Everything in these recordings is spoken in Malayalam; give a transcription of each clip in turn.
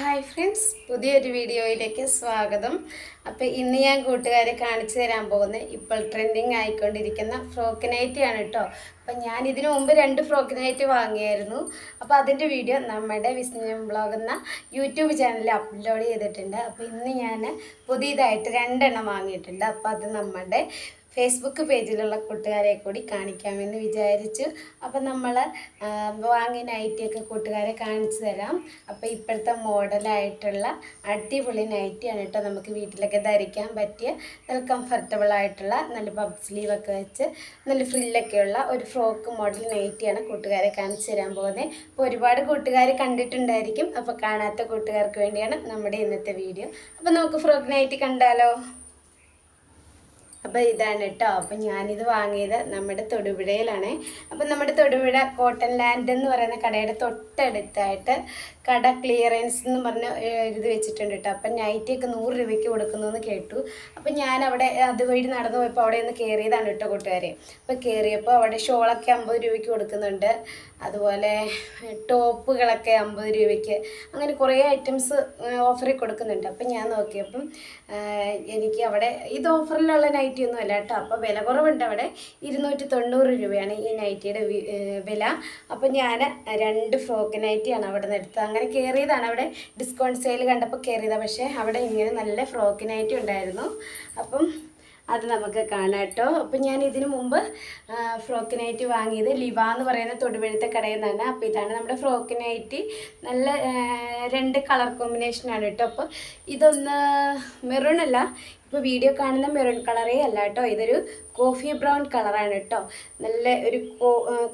ഹായ് ഫ്രണ്ട്സ് പുതിയൊരു വീഡിയോയിലേക്ക് സ്വാഗതം. അപ്പോൾ ഇന്ന് ഞാൻ കൂട്ടുകാരെ കാണിച്ചു തരാൻ പോകുന്നത് ഇപ്പോൾ ട്രെൻഡിങ് ആയിക്കൊണ്ടിരിക്കുന്ന ഫ്രോക്ക് നൈറ്റിയാണ് കേട്ടോ അപ്പം ഞാൻ ഇതിനു മുമ്പ് രണ്ട് ഫ്രോക്ക് നൈറ്റ് വാങ്ങിയായിരുന്നു. അപ്പോൾ അതിന്റെ വീഡിയോ നമ്മുടെ വിസ്മയം ബ്ലോഗ് എന്ന യൂട്യൂബ് ചാനലിൽ അപ്ലോഡ് ചെയ്തിട്ടുണ്ട്. അപ്പോൾ ഇന്ന് ഞാൻ പുതിയതായിട്ട് രണ്ടെണ്ണം വാങ്ങിയിട്ടുണ്ട്. അപ്പോൾ അത് നമ്മുടെ ഫേസ്ബുക്ക് പേജിലുള്ള കൂട്ടുകാരെ കൂടി കാണിക്കാമെന്ന് വിചാരിച്ചു. അപ്പം നമ്മൾ വാങ്ങിയ നൈറ്റിയൊക്കെ കൂട്ടുകാരെ കാണിച്ചു തരാം. അപ്പോൾ ഇപ്പോഴത്തെ മോഡലായിട്ടുള്ള അടിപൊളി നൈറ്റിയാണ് കേട്ടോ നമുക്ക് വീട്ടിലൊക്കെ ധരിക്കാൻ പറ്റിയ. നല്ല കംഫർട്ടബിൾ ആയിട്ടുള്ള നല്ല പബ് സ്ലീവൊക്കെ വെച്ച് നല്ല ഫ്രില്ലൊക്കെയുള്ള ഒരു ഫ്രോക്ക് മോഡൽ നൈറ്റിയാണ് കൂട്ടുകാരെ കാണിച്ചു തരാൻ പോകുന്നത്. അപ്പോൾ ഒരുപാട് കൂട്ടുകാർ കണ്ടിട്ടുണ്ടായിരിക്കും. അപ്പോൾ കാണാത്ത കൂട്ടുകാർക്ക് വേണ്ടിയാണ് നമ്മുടെ ഇന്നത്തെ വീഡിയോ അപ്പോൾ നമുക്ക് ഫ്രോക്ക് നൈറ്റി കണ്ടാലോ? അപ്പോൾ ഇതാണ് കേട്ടോ അപ്പോൾ ഞാനിത് വാങ്ങിയത് നമ്മുടെ തൊടുപുഴയിലാണ്. അപ്പം നമ്മുടെ തൊടുപുഴ കോട്ടൺ ലാൻഡ് എന്ന് പറയുന്ന കടയുടെ തൊട്ടടുത്തായിട്ട് കട ക്ലിയറൻസ് എന്ന് പറഞ്ഞ് എഴുതി വെച്ചിട്ടുണ്ട് കേട്ടോ അപ്പം നൈറ്റിയൊക്കെ നൂറ് രൂപയ്ക്ക് കൊടുക്കുന്നു എന്ന് കേട്ടു. അപ്പം ഞാൻ അവിടെ അതുവഴി നടന്നു പോയപ്പോൾ അവിടെ ഒന്ന് കയറിയതാണ് കേട്ടോ കൂട്ടുകാരെ. അപ്പോൾ കയറിയപ്പോൾ അവിടെ ഷോളൊക്കെ അമ്പത് രൂപയ്ക്ക് കൊടുക്കുന്നുണ്ട്. അതുപോലെ ടോപ്പുകളൊക്കെ അമ്പത് രൂപയ്ക്ക്. അങ്ങനെ കുറേ ഐറ്റംസ് ഓഫറിൽ കൊടുക്കുന്നുണ്ട്. അപ്പം ഞാൻ നോക്കിയപ്പം എനിക്ക് അവിടെ ഇത് ഓഫറിലുള്ള നൈറ്റി ഒന്നും അല്ല കേട്ടോ. അപ്പോൾ വില കുറവുണ്ട് അവിടെ. ഇരുന്നൂറ്റി തൊണ്ണൂറ് രൂപയാണ് ഈ നൈറ്റിയുടെ വില. അപ്പോൾ ഞാൻ രണ്ട് ഫ്രോക്ക് നൈറ്റിയാണ് അവിടെ നിന്ന് എടുത്തത്. അങ്ങനെ കയറിയതാണ് അവിടെ. ഡിസ്കൗണ്ട് സെയിൽ കണ്ടപ്പോൾ കയറിയതാണ് പക്ഷേ അവിടെ ഇങ്ങനെ നല്ല ഫ്രോക്ക് നൈറ്റി ഉണ്ടായിരുന്നു. അപ്പം അത് നമുക്ക് കാണാം കേട്ടോ. അപ്പം ഞാൻ ഇതിനു മുമ്പ് ഫ്രോക്ക് നൈറ്റി വാങ്ങിയത് ലിവ എന്ന് പറയുന്ന തൊടുപുഴത്തെ കടയിൽ നിന്നാണ്. അപ്പോൾ ഇതാണ് നമ്മുടെ ഫ്രോക്ക് നൈറ്റി. നല്ല രണ്ട് കളർ കോമ്പിനേഷനാണ് കേട്ടോ. അപ്പോൾ ഇതൊന്ന് മെറൂൺ അല്ല ഇപ്പോൾ വീഡിയോ കാണുന്ന മെറൂൺ കളറേ അല്ല കേട്ടോ. ഇതൊരു കോഫി ബ്രൗൺ കളറാണ് കേട്ടോ. നല്ല ഒരു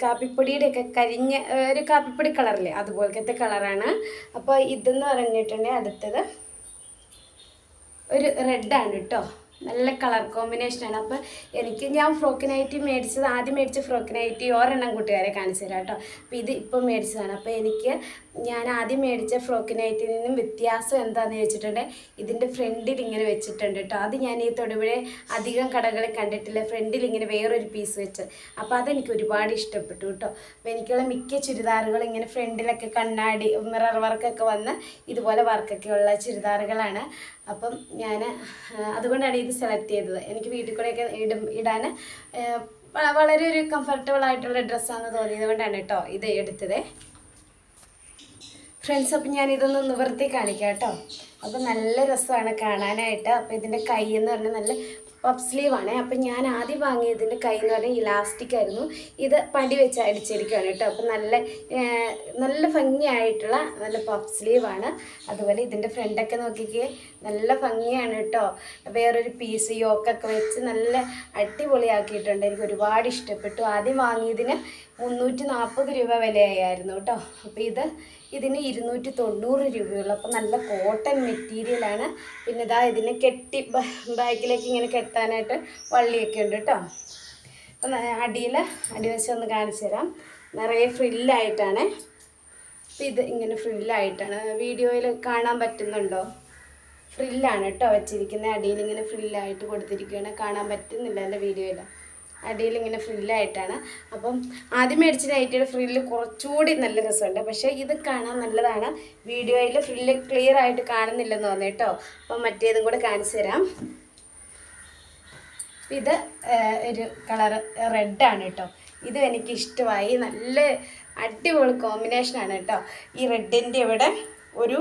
കാപ്പിപ്പൊടിയുടെ ഒക്കെ കരിഞ്ഞ ഒരു കാപ്പിപ്പൊടി കളറില്ലേ? അതുപോലത്തെ കളറാണ്. അപ്പോൾ ഇതെന്ന് പറഞ്ഞിട്ടുണ്ടെങ്കിൽ അടുത്തത് ഒരു റെഡാണ് കേട്ടോ. നല്ല കളർ കോമ്പിനേഷനാണ് അപ്പോൾ എനിക്ക് ഞാൻ ഫ്രോക്കിനായിട്ട് മേടിച്ചത് ആദ്യം മേടിച്ച ഫ്രോക്കിനായിട്ട് ഓരെണ്ണം കൂട്ടുകാരെ കാണിച്ചു തരാം കേട്ടോ. അപ്പോൾ ഇത് ഇപ്പം മേടിച്ചതാണ്. അപ്പോൾ എനിക്ക് ഞാൻ ആദ്യം മേടിച്ച ഫ്രോക്ക് നൈറ്റിൽ നിന്നും വ്യത്യാസം എന്താണെന്ന് ചോദിച്ചിട്ടുണ്ടെങ്കിൽ ഇതിന്റെ ഫ്രണ്ടിൽ ഇങ്ങനെ വെച്ചിട്ടുണ്ട് കേട്ടോ അത് ഞാൻ ഈ തൊടുപുഴ അധികം കടകളിൽ കണ്ടിട്ടില്ല. ഫ്രണ്ടിൽ ഇങ്ങനെ വേറൊരു പീസ് വെച്ച്. അപ്പോൾ അതെനിക്ക് ഒരുപാട് ഇഷ്ടപ്പെട്ടു കേട്ടോ അപ്പോൾ എനിക്കുള്ള മിക്ക ചുരിദാറുകൾ ഇങ്ങനെ ഫ്രണ്ടിലൊക്കെ കണ്ണാടി മിറർ വർക്കൊക്കെ വന്ന് ഇതുപോലെ വർക്കൊക്കെ ഉള്ള ചുരിദാറുകളാണ്. അപ്പം ഞാൻ അതുകൊണ്ടാണ് ഇത് സെലക്ട് ചെയ്തത്. എനിക്ക് വീട്ടിൽ കൂടെയൊക്കെ ഇടും ഇടാൻ വളരെ ഒരു കംഫർട്ടബിൾ ആയിട്ടുള്ള ഡ്രസ്സാണെന്ന് തോന്നിയത് കൊണ്ടാണ് കേട്ടോ ഇത് എടുത്തത്. ഫ്രണ്ട്സ് അപ്പം ഞാൻ ഇതൊന്ന് നിവർത്തി കാണിക്കാം കേട്ടോ. അപ്പം നല്ല രസമാണ് കാണാനായിട്ട്. അപ്പം ഇതിന്റെ കൈ എന്ന് പറഞ്ഞാൽ നല്ല പഫ് ആണ്. അപ്പം ഞാൻ ആദ്യം വാങ്ങിയതിന്റെ കൈ എന്ന് പറഞ്ഞാൽ ഇലാസ്റ്റിക് ആയിരുന്നു. ഇത് പടി വെച്ച് അടിച്ചിരിക്കുകയാണ് കേട്ടോ. അപ്പം നല്ല നല്ല ഭംഗിയായിട്ടുള്ള നല്ല പഫ് ആണ്. അതുപോലെ ഇതിന്റെ ഫ്രണ്ടൊക്കെ നോക്കിക്കേ നല്ല ഭംഗിയാണ് കേട്ടോ. വേറൊരു പീസ് യോക്കൊക്കെ വെച്ച് നല്ല അടിപൊളിയാക്കിയിട്ടുണ്ട്. എനിക്ക് ഒരുപാട് ഇഷ്ടപ്പെട്ടു. ആദ്യം വാങ്ങിയതിന് മുന്നൂറ്റി നാൽപ്പത് രൂപ വിലയായിരുന്നു കേട്ടോ. അപ്പോൾ ഇത് ഇതിന് ഇരുന്നൂറ്റി തൊണ്ണൂറ് രൂപയുള്ളൂ. അപ്പോൾ നല്ല കോട്ടൺ മെറ്റീരിയലാണ് പിന്നെ ഇതാ ഇതിനെ കെട്ടി ബാക്കിലേക്ക് ഇങ്ങനെ കെട്ടാനായിട്ട് വള്ളിയൊക്കെ ഉണ്ട് കേട്ടോ അടിയിൽ അടിവശം ഒന്ന് കാണിച്ചു തരാം. നിറയെ ഫ്രില്ലായിട്ടാണ്. ഇത് ഇങ്ങനെ ഫ്രില്ലായിട്ടാണ്. വീഡിയോയിൽ കാണാൻ പറ്റുന്നുണ്ടോ? ഫ്രില്ലാണ് കേട്ടോ വെച്ചിരിക്കുന്നത്. അടിയിൽ ഇങ്ങനെ ഫ്രില്ലായിട്ട് കൊടുത്തിരിക്കുകയാണ്. കാണാൻ പറ്റുന്നില്ല എന്റെ വീഡിയോയിൽ? അടിയിൽ ഇങ്ങനെ ഫ്രില്ലായിട്ടാണ്. അപ്പം ആദ്യം മേടിച്ച നൈറ്റിയുടെ ഫ്രില്ല് കുറച്ചുകൂടി നല്ല രസമുണ്ട്. പക്ഷേ ഇത് കാണാൻ നല്ലതാണ്. വീഡിയോയിൽ ഫ്രില്ല് ക്ലിയർ ആയിട്ട് കാണുന്നില്ലെന്ന് തോന്നുന്നു കേട്ടോ അപ്പം മറ്റേതും കൂടെ കാണിച്ചു തരാം. ഇത് ഒരു കളറ് റെഡാണ് കേട്ടോ ഇത് എനിക്ക് ഇഷ്ടമായി നല്ല അടിപൊളി കോമ്പിനേഷനാണ് കേട്ടോ ഈ റെഡിന്റെ ഇവിടെ ഒരു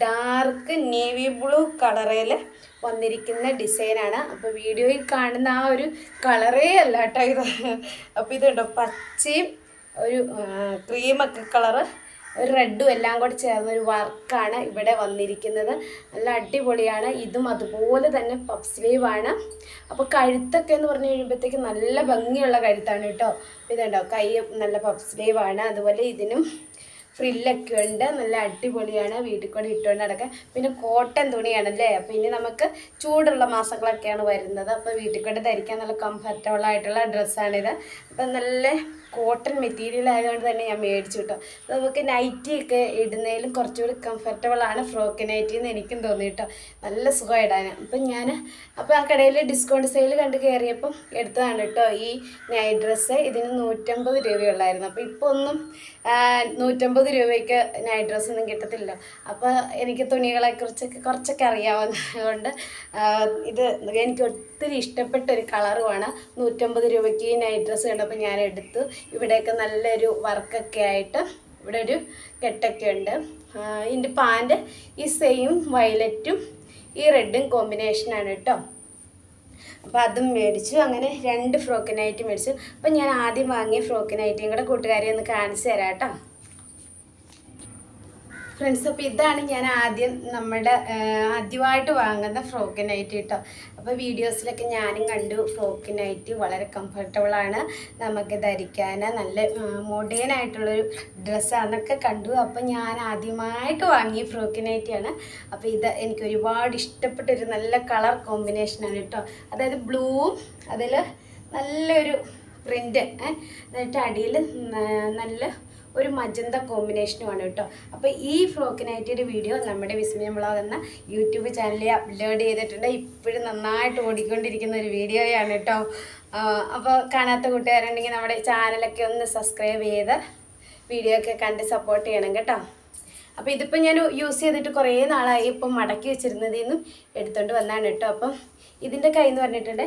ഡാർക്ക് നേവി ബ്ലൂ കളറിൽ വന്നിരിക്കുന്ന ഡിസൈനാണ് അപ്പോൾ വീഡിയോയിൽ കാണുന്ന ആ ഒരു കളറേ അല്ല കേട്ടോ ഇത്. അപ്പോൾ ഇതുണ്ടോ പച്ചയും ഒരു ക്രീമൊക്കെ കളറ് ഒരു റെഡും എല്ലാം കൂടി ചേർന്ന ഒരു വർക്കാണ് ഇവിടെ വന്നിരിക്കുന്നത്. നല്ല അടിപൊളിയാണ്. ഇതും അതുപോലെ തന്നെ പഫ് സ്ലീവ് ആണ്. അപ്പോൾ കഴുത്തൊക്കെ എന്ന് പറഞ്ഞു കഴിയുമ്പോഴത്തേക്ക് നല്ല ഭംഗിയുള്ള കഴുത്താണ് കേട്ടോ. ഇതുണ്ടോ കൈ നല്ല പഫ് സ്ലീവ് ആണ്. അതുപോലെ ഇതിനും ഫ്രില്ലൊക്കെ ഉണ്ട്. നല്ല അടിപൊളിയാണ്. വീട്ടിൽ കൂടെ ഇട്ടുകൊണ്ട് നടക്കുക പിന്നെ കോട്ടൺ തുണിയാണല്ലേ? അപ്പോൾ ഇനി നമുക്ക് ചൂടുള്ള മാസങ്ങളൊക്കെയാണ് വരുന്നത്. അപ്പോൾ വീട്ടിൽ കൂടെ ധരിക്കാൻ നല്ല കംഫർട്ടബിൾ ആയിട്ടുള്ള ഡ്രസ്സാണിത് അപ്പം നല്ല കോട്ടൺ മെറ്റീരിയൽ ആയതുകൊണ്ട് തന്നെ ഞാൻ മേടിച്ചു കേട്ടോ നമുക്ക് നൈറ്റി ഒക്കെ ഇടുന്നതിലും കുറച്ചുകൂടി കംഫർട്ടബിൾ ആണ് ഫ്രോക്ക് നൈറ്റി എന്ന് എനിക്കും തോന്നി നല്ല സുഖം ഇടാൻ അപ്പം ഞാൻ അപ്പോൾ ആ കടയിൽ ഡിസ്കൗണ്ട് സെയിൽ കണ്ട് കയറിയപ്പം എടുത്തതാണ് കേട്ടോ ഈ നൈറ്റ് ഡ്രസ്സ് ഇതിന് നൂറ്റമ്പത് രൂപയുള്ളായിരുന്നു. അപ്പോൾ ഇപ്പോൾ ഒന്നും നൂറ്റമ്പത് രൂപയ്ക്ക് നൈറ്റ് ഡ്രസ്സ് ഒന്നും കിട്ടത്തില്ല. അപ്പോൾ എനിക്ക് തുണികളെ കുറിച്ചൊക്കെ കുറച്ചൊക്കെ അറിയാവുന്നതുകൊണ്ട് ഇത് എനിക്ക് ഒത്തിരി ഇഷ്ടപ്പെട്ട ഒരു കളറുമാണ് നൂറ്റമ്പത് രൂപയ്ക്ക് ഈ നൈറ്റ് ഡ്രസ്സ് കണ്ടപ്പോൾ ഞാൻ എടുത്തു. ഇവിടെയൊക്കെ നല്ലൊരു വർക്കൊക്കെ ആയിട്ട് ഇവിടെ ഒരു കെട്ടൊക്കെ ഉണ്ട്. ഇതിന്റെ പാന്റ് ഈ സെയിം വയലറ്റും ഈ റെഡും കോമ്പിനേഷനാണ് കേട്ടോ. അപ്പോൾ അതും മേടിച്ചു. അങ്ങനെ രണ്ട് ഫ്രോക്ക് നൈറ്റ് മേടിച്ചു. അപ്പം ഞാൻ ആദ്യം വാങ്ങിയ ഫ്രോക്ക് നൈറ്റിയും കൂടെ കൂട്ടുകാരെ ഒന്ന് കാണിച്ചു തരാം കേട്ടോ. ഫ്രണ്ട്സ് അപ്പോൾ ഇതാണ് ഞാൻ ആദ്യം നമ്മുടെ ആദ്യമായിട്ട് വാങ്ങുന്ന ഫ്രോക്ക് നൈറ്റ് കേട്ടോ അപ്പോൾ വീഡിയോസിലൊക്കെ ഞാനും കണ്ടു ഫ്രോക്ക് നൈറ്റ് വളരെ കംഫർട്ടബിളാണ് നമുക്ക് ധരിക്കാൻ നല്ല മോഡേൺ ആയിട്ടുള്ളൊരു ഡ്രസ്സാണെന്നൊക്കെ കണ്ടു. അപ്പോൾ ഞാൻ ആദ്യമായിട്ട് വാങ്ങിയ ഫ്രോക്ക് നൈറ്റിയാണ് അപ്പോൾ ഇത് എനിക്ക് ഒരുപാട് ഇഷ്ടപ്പെട്ടൊരു നല്ല കളർ കോമ്പിനേഷനാണ് കേട്ടോ അതായത് ബ്ലൂവും അതിൽ നല്ലൊരു പ്രിന്റ് എന്നിട്ട് അടിയിൽ നല്ല ഒരു മജന്ത കോമ്പിനേഷനുമാണ് കേട്ടോ. അപ്പോൾ ഈ ഫ്രോക്കിനായിട്ടൊരു വീഡിയോ നമ്മുടെ വിസ്മയം വ്ളോഗ് എന്ന യൂട്യൂബ് ചാനലിൽ അപ്ലോഡ് ചെയ്തിട്ടുണ്ട്. ഇപ്പോഴും നന്നായിട്ട് ഓടിക്കൊണ്ടിരിക്കുന്ന ഒരു വീഡിയോയാണ് കേട്ടോ. അപ്പോൾ കാണാത്ത കൂട്ടുകാരുണ്ടെങ്കിൽ നമ്മുടെ ചാനലൊക്കെ ഒന്ന് സബ്സ്ക്രൈബ് ചെയ്ത് വീഡിയോ ഒക്കെ കണ്ട് സപ്പോർട്ട് ചെയ്യണം കേട്ടോ. അപ്പോൾ ഇതിപ്പോൾ ഞാൻ യൂസ് ചെയ്തിട്ട് കുറേ നാളായി ഇപ്പം മടക്കി വെച്ചിരുന്നതിൽ നിന്നും എടുത്തുകൊണ്ട് വന്നാണ് കേട്ടോ. അപ്പം ഇതിന്റെ കൈ എന്ന് പറഞ്ഞിട്ടുണ്ട്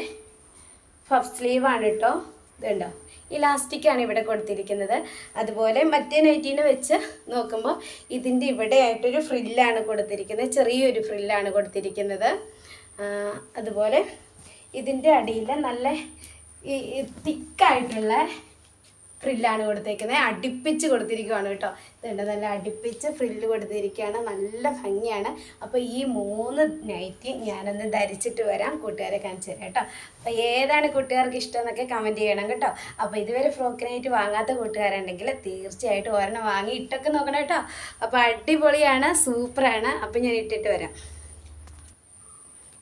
പഫ് സ്ലീവാണ് കേട്ടോ. ഇതുണ്ടോ? ഇലാസ്റ്റിക്കാണ് ഇവിടെ കൊടുത്തിരിക്കുന്നത്. അതുപോലെ മറ്റേ നൈറ്റീനെ വെച്ച് നോക്കുമ്പോൾ ഇതിന്റെ ഇവിടെ ആയിട്ടൊരു ഫ്രില്ലാണ് കൊടുത്തിരിക്കുന്നത്. ചെറിയൊരു ഫ്രില്ലാണ് കൊടുത്തിരിക്കുന്നത്. അതുപോലെ ഇതിന്റെ അടിയിൽ നല്ല ഈ തിക്കായിട്ടുള്ള ഫ്രില്ലാണ് കൊടുത്തേക്കുന്നത്. അടുപ്പിച്ച് കൊടുത്തിരിക്കുകയാണ് കേട്ടോ. ഇതുണ്ട് നല്ല അടുപ്പിച്ച് ഫ്രില്ല് കൊടുത്തിരിക്കുകയാണ്. നല്ല ഭംഗിയാണ്. അപ്പോൾ ഈ മൂന്ന് നൈറ്റി ഞാനൊന്ന് ധരിച്ചിട്ട് വരാം. കൂട്ടുകാരെ കാണിച്ചു തരാം കേട്ടോ. അപ്പോൾ ഏതാണ് കൂട്ടുകാർക്ക് ഇഷ്ടം എന്നൊക്കെ കമന്റ് ചെയ്യണം കേട്ടോ. അപ്പോൾ ഇതുവരെ ഫ്രോക്ക് നൈറ്റ് വാങ്ങാത്ത കൂട്ടുകാരുണ്ടെങ്കിൽ തീർച്ചയായിട്ടും ഒരെണ്ണം വാങ്ങി ഇട്ടൊക്കെ നോക്കണം കേട്ടോ. അപ്പോൾ അടിപൊളിയാണ് സൂപ്പറാണ്. അപ്പോൾ ഞാൻ ഇട്ടിട്ട് വരാം.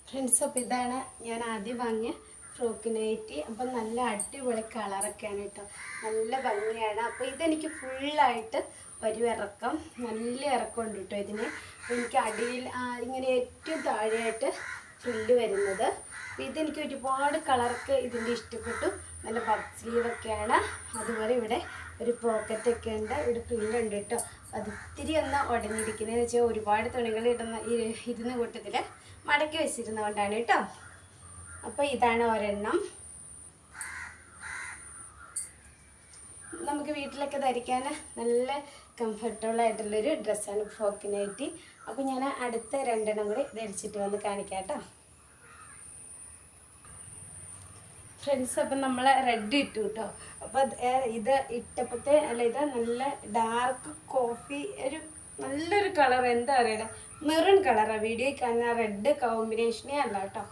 ഫ്രണ്ട്സ് അപ്പോൾ ഇതാണ് ഞാൻ ആദ്യം വാങ്ങിയ ഫ്രോക്ക് നൈറ്റി അപ്പം നല്ല അടിപൊളി കളറൊക്കെയാണ് കേട്ടോ. നല്ല ഭംഗിയാണ്. അപ്പോൾ ഇതെനിക്ക് ഫുള്ളായിട്ട് ഒരു ഇറക്കം നല്ല ഇറക്കമുണ്ട് കേട്ടോ ഇതിന്. എനിക്ക് അടിയിൽ ഇങ്ങനെ ഏറ്റവും താഴെയായിട്ട് ഫ്രില്ല് വരുന്നത്. ഇതെനിക്ക് ഒരുപാട് കളറൊക്കെ ഇതിന്റെ ഇഷ്ടപ്പെട്ടു. നല്ല പഫ് സ്ലീവൊക്കെയാണ് അതുപോലെ ഇവിടെ ഒരു പോക്കറ്റൊക്കെ ഉണ്ട്. ഇവിടെ പ്രിന്റുണ്ട് കേട്ടോ. അത് ഇത്തിരി ഒന്ന് ഉടഞ്ഞിരിക്കുന്നതെന്ന് വെച്ചാൽ ഒരുപാട് തുണികൾ ഇടുന്ന ഇരുന്ന കൂട്ടത്തിൽ മടക്കി വെച്ചിരുന്നതുകൊണ്ടാണ് കേട്ടോ. അപ്പോൾ ഇതാണ് ഒരെണ്ണം. നമുക്ക് വീട്ടിലൊക്കെ ധരിക്കാൻ നല്ല കംഫർട്ടബിൾ ആയിട്ടുള്ളൊരു ഡ്രസ്സാണ് ഫ്രോക്ക് നൈറ്റി അപ്പോൾ ഞാൻ അടുത്ത രണ്ടെണ്ണം കൂടി ധരിച്ചിട്ട് വന്ന് കാണിക്കാം കേട്ടോ. ഫ്രണ്ട്സ് അപ്പം നമ്മൾ റെഡ് ഇട്ടു കേട്ടോ അപ്പോൾ ഇത് ഇട്ടപ്പോഴത്തെ അല്ല ഇത് നല്ല ഡാർക്ക് കോഫി ഒരു നല്ലൊരു കളർ എന്താ പറയുക മെറൂൺ കളറാണ് വീഡിയോയിൽ കാണുന്ന റെഡ് കോമ്പിനേഷനേ അല്ല കേട്ടോ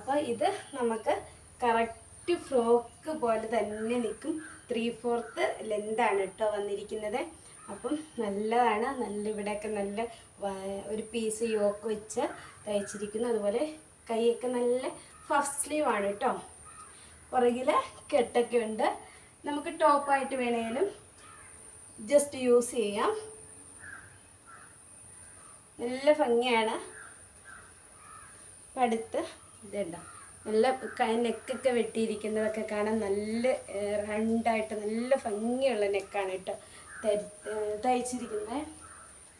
അപ്പോൾ ഇത് നമുക്ക് കറക്റ്റ് ഫ്രോക്ക് പോലെ തന്നെ നിൽക്കും. ത്രീ ഫോർത്ത് ലെന്താണ് കേട്ടോ വന്നിരിക്കുന്നത്. അപ്പം നല്ലതാണ്. നല്ല ഇവിടെയൊക്കെ നല്ല ഒരു പീസ് യോക്ക് വെച്ച് തയ്ച്ചിരിക്കുന്നു. അതുപോലെ കൈയൊക്കെ നല്ല ഫസ്റ്റ് സ്ലീവ് ആണ് കേട്ടോ പുറകിൽ കെട്ടൊക്കെ ഉണ്ട്. നമുക്ക് ടോപ്പായിട്ട് വേണേലും ജസ്റ്റ് യൂസ് ചെയ്യാം. നല്ല ഭംഗിയാണ്. പടുത്ത് ഇതുണ്ടോ. നല്ല നെക്കൊക്കെ വെട്ടിയിരിക്കുന്നതൊക്കെ കാണാൻ നല്ല റണ്ടായിട്ട് നല്ല ഭംഗിയുള്ള നെക്കാണ് കേട്ടോ. തയ്ച്ചിരിക്കുന്നത്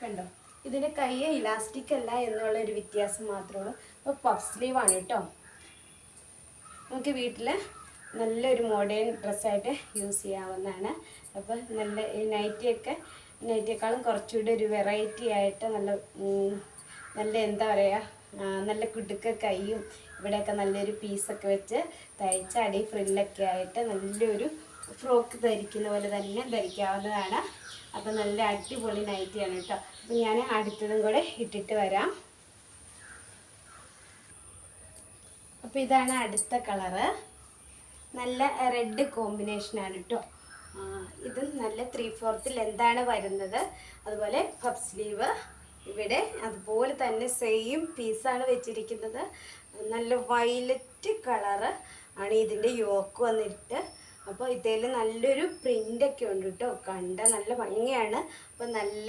കണ്ടോ? ഇതിന് കൈ ഇലാസ്റ്റിക് അല്ല എന്നുള്ള ഒരു വ്യത്യാസം മാത്രമേ ഉള്ളൂ. അപ്പോൾ പഫ് സ്ലീവാണ് കേട്ടോ. നമുക്ക് വീട്ടിൽ നല്ലൊരു മോഡേൺ ഡ്രസ്സായിട്ട് യൂസ് ചെയ്യാവുന്നതാണ്. അപ്പോൾ നല്ല നൈറ്റിയൊക്കെ നൈറ്റിയേക്കാളും കുറച്ചുകൂടി ഒരു വെറൈറ്റി ആയിട്ട് നല്ല നല്ല എന്താ പറയുക നല്ല കുടുക്ക കൈയും ഇവിടെയൊക്കെ നല്ലൊരു പീസൊക്കെ വെച്ച് തയ്ച്ച് അടി ഫ്രില്ലൊക്കെ ആയിട്ട് നല്ലൊരു ഫ്രോക്ക് ധരിക്കുന്ന പോലെ തന്നെ ധരിക്കാവുന്നതാണ്. അപ്പോൾ നല്ല അടിപൊളി നൈറ്റിയാണ് കേട്ടോ. അപ്പോൾ ഞാൻ അടുത്തതും കൂടെ ഇട്ടിട്ട് വരാം. അപ്പോൾ ഇതാണ് അടുത്ത കളറ് നല്ല റെഡ് കോമ്പിനേഷനാണ് കേട്ടോ. ഇത് നല്ല ത്രീ ഫോർത്തിൽ എന്താണ് വരുന്നത്? അതുപോലെ പഫ് സ്ലീവ് ഇവിടെ അതുപോലെ തന്നെ സെയിം പീസാണ് വെച്ചിരിക്കുന്നത്. നല്ല വയലറ്റ് കളറ് ആണ് ഇതിന്റെ യോക്ക് വന്നിട്ട്. അപ്പോൾ ഇതിൽ നല്ലൊരു പ്രിന്റൊക്കെ ഉണ്ട് കേട്ടോ. കണ്ട നല്ല ഭംഗിയാണ്. അപ്പോൾ നല്ല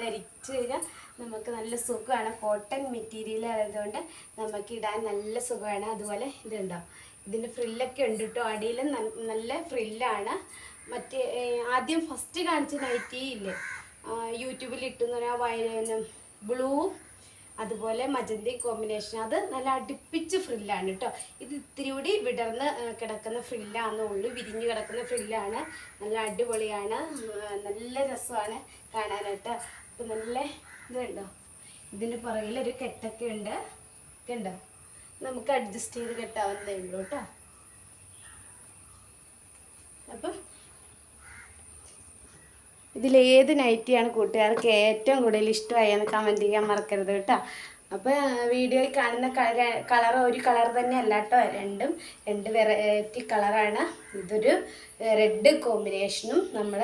ധരിച്ചു കഴിഞ്ഞാൽ നമുക്ക് നല്ല സുഖമാണ്. കോട്ടൺ മെറ്റീരിയൽ ആയതുകൊണ്ട് നമുക്ക് ഇടാൻ നല്ല സുഖമാണ്. അതുപോലെ ഇതുണ്ടാവും ഇതിന്റെ ഫ്രില്ലൊക്കെ ഉണ്ട് കേട്ടോ. അടിയിൽ നല്ല ഫ്രില്ലാണ് മറ്റേ ആദ്യം ഫസ്റ്റ് കാണിച്ച നൈറ്റി ഇല്ലേ? ആ, യൂട്യൂബിൽ ഇട്ടുന്ന ഒരു വയലിനും ബ്ലൂ അതുപോലെ മജന്തി കോമ്പിനേഷൻ അത് നല്ല അടുപ്പിച്ച് ഫ്രില്ലാണ് കേട്ടോ ഇത് ഇത്തിരി കൂടി വിടർന്ന് കിടക്കുന്ന ഫ്രില്ലാന്നേ ഉള്ളു. വിരിഞ്ഞ് കിടക്കുന്ന ഫ്രില്ലാണ് നല്ല അടിപൊളിയാണ്. നല്ല രസമാണ് കാണാനായിട്ട്. അപ്പം നല്ല ഇതുണ്ടോ ഇതിന്റെ പുറകിൽ ഒരു കെട്ടൊക്കെ ഉണ്ട്. കണ്ടോ? നമുക്ക് അഡ്ജസ്റ്റ് ചെയ്ത് കെട്ടാവുന്നേ ഉള്ളൂ കേട്ടോ അപ്പം ഇതിലേത് നൈറ്റിയാണ് കൂട്ടുകാർക്ക് ഏറ്റവും കൂടുതൽ ഇഷ്ടമായെന്ന് കമന്റ് ചെയ്യാൻ മറക്കരുത് കേട്ടോ. അപ്പോൾ വീഡിയോയിൽ കാണുന്ന കളർ ഒരു കളർ തന്നെ അല്ല കേട്ടോ. രണ്ടും രണ്ട് വെറൈറ്റി കളറാണ് ഇതൊരു റെഡ് കോമ്പിനേഷനും നമ്മൾ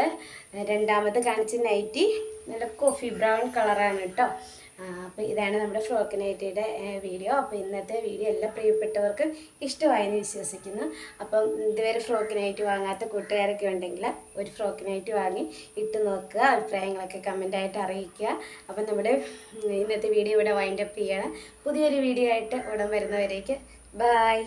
രണ്ടാമത് കാണിച്ച നൈറ്റി നല്ല കോഫി ബ്രൗൺ കളറാണ് കേട്ടോ. അപ്പോൾ ഇതാണ് നമ്മുടെ ഫ്രോക്ക് നൈറ്റിയുടെ വീഡിയോ അപ്പോൾ ഇന്നത്തെ വീഡിയോ എല്ലാ പ്രിയപ്പെട്ടവർക്കും ഇഷ്ടമായെന്ന് വിശ്വസിക്കുന്നു. അപ്പം ഇതുവരെ ഫ്രോക്ക് നൈറ്റ് വാങ്ങാത്ത കൂട്ടുകാരൊക്കെ ഉണ്ടെങ്കിൽ ഒരു ഫ്രോക്ക് നൈറ്റ് വാങ്ങി ഇട്ട് നോക്കുക അഭിപ്രായങ്ങളൊക്കെ കമന്റായിട്ട് അറിയിക്കുക. അപ്പം നമ്മുടെ ഇന്നത്തെ വീഡിയോ ഇവിടെ വൈൻഡപ്പ് ചെയ്യണം. പുതിയൊരു വീഡിയോ ആയിട്ട് ഉടൻ വരുന്നവരേക്ക്. ബായ്